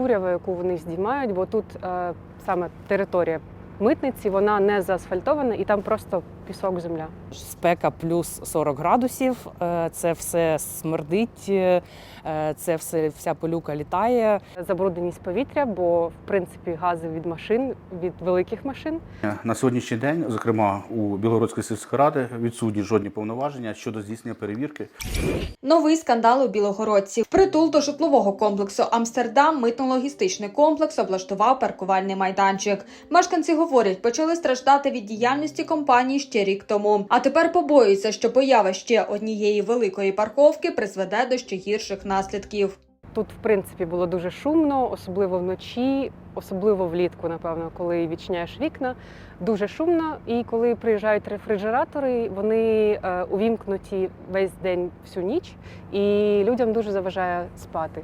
курява, яку вони здіймають, бо тут е, саме територія митниці, вона не заасфальтована і там просто пісок, земля. Спека плюс 40 градусів. е, Це все смердить, е, це все вся пилюка літає. Забрудненість повітря, бо в принципі гази від машин, від великих машин. На сьогоднішній день, зокрема у Білгородської сільської ради, відсутні жодні повноваження щодо здійснення перевірки Новий скандал у Білогородці. Впритул до житлового комплексу Амстердам митно-логістичний комплекс облаштував паркувальний майданчик. Мешканці говорять, почали страждати від діяльності компанії ще рік тому. А тепер побоюється, що поява ще однієї великої парковки призведе до ще гірших наслідків. Тут, в принципі, було дуже шумно, особливо вночі, особливо влітку, напевно, коли відчиняєш вікна. Дуже шумно. І коли приїжджають рефрижератори, вони е, увімкнуті весь день всю ніч, і людям дуже заважає спати.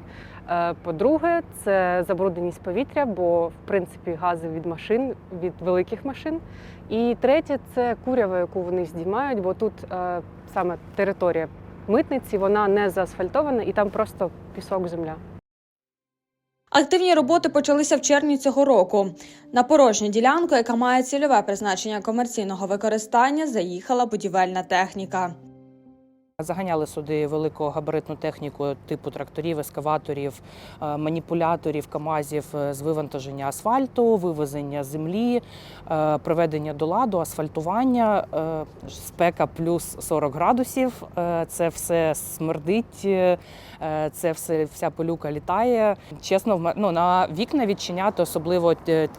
Е, По-друге, це забрудненість повітря, бо в принципі гази від машин, від великих машин. І третє це курява, яку вони здіймають, бо тут е, саме територія митниці, вона не заасфальтована і там просто пісок, земля. Активні роботи почалися в червні цього року. На порожню ділянку, яка має цільове призначення комерційного використання, заїхала будівельна техніка. Заганяли сюди великогабаритну техніку типу тракторів, ескаваторів, е, маніпуляторів, камазів е, з вивантаження асфальту, вивезення землі, е, приведення до ладу, асфальтування, спека плюс 40 градусів. Це все смердить, це все вся пилюка літає. Чесно, ну, на вікна відчиняти, особливо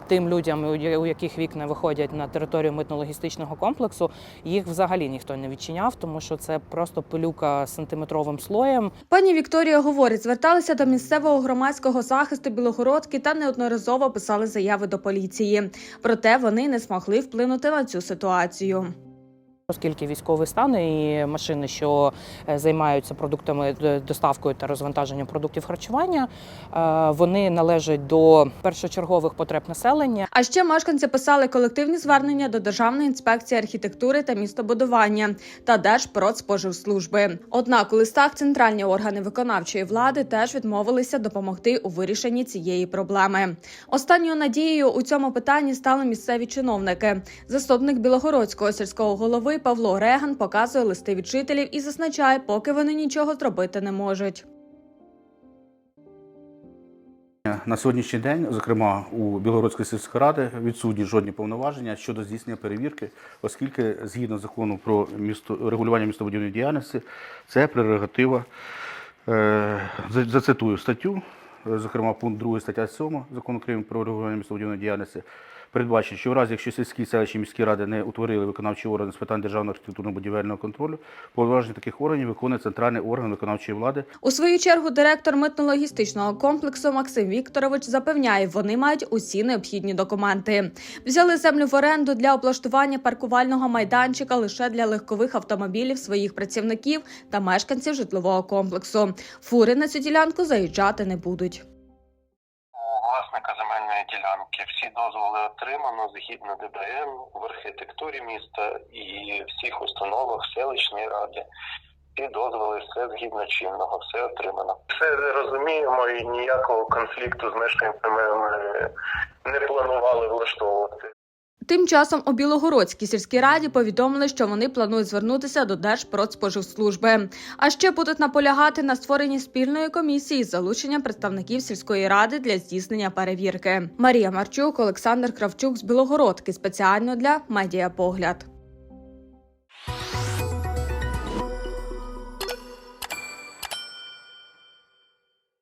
тим людям, у яких вікна виходять на територію митно-логістичного комплексу, їх взагалі ніхто не відчиняв, тому що це просто пилюка сантиметровим слоєм. Пані Вікторія говорить, зверталися до місцевого громадського захисту Білогородки та неодноразово писали заяви до поліції. Проте вони не змогли вплинути на цю ситуацію. Оскільки військовий стан і машини, що е, займаються продуктами доставкою та розвантаженням продуктів харчування, е, вони належать до першочергових потреб населення. А ще мешканці писали колективні звернення до Державної інспекції архітектури та містобудування та Держпродспоживслужби. Однак у листах центральні органи виконавчої влади теж відмовилися допомогти у вирішенні цієї проблеми. Останньою надією у цьому питанні стали місцеві чиновники. Заступник Білогородського сільського голови Павло Реган показує листи від і зазначає, поки вони нічого зробити не можуть. на сьогоднішній день, зокрема у Білгородської сільської ради, відсутні жодні повноваження щодо здійснення перевірки, оскільки згідно закону про місто регулювання містобудівної діяльності, це прерогатива. Е, зацитую статтю, е, зокрема пункт 2 стаття 7 закону України про регулювання містобудівної діяльності. Передбачить, що в разі, якщо сільські селищі міські ради не утворили виконавчі органи з питань державного архітектурно-будівельного контролю, повноваження таких органів виконує центральний орган виконавчої влади У свою чергу директор митно-логістичного комплексу Максим Вікторович запевняє, вони мають усі необхідні документи. Взяли землю в оренду для облаштування паркувального майданчика лише для легкових автомобілів своїх працівників та мешканців житлового комплексу. Фури на цю ділянку заїжджати не будуть. Ділянки. Всі дозволи отримано згідно ДБН в архітектурі міста і всіх установах селищної ради. Всі дозволи, все згідно чинного, все отримано. Все розуміємо і ніякого конфлікту з мешканцями ми не планували влаштовувати. Тим часом у Білогородській сільській раді повідомили, що вони планують звернутися до Держпродспоживслужби. А ще будуть наполягати на створенні спільної комісії з залученням представників сільської ради для здійснення перевірки. Марія Марчук, Олександр Кравчук з Білогородки спеціально для Медіапогляд.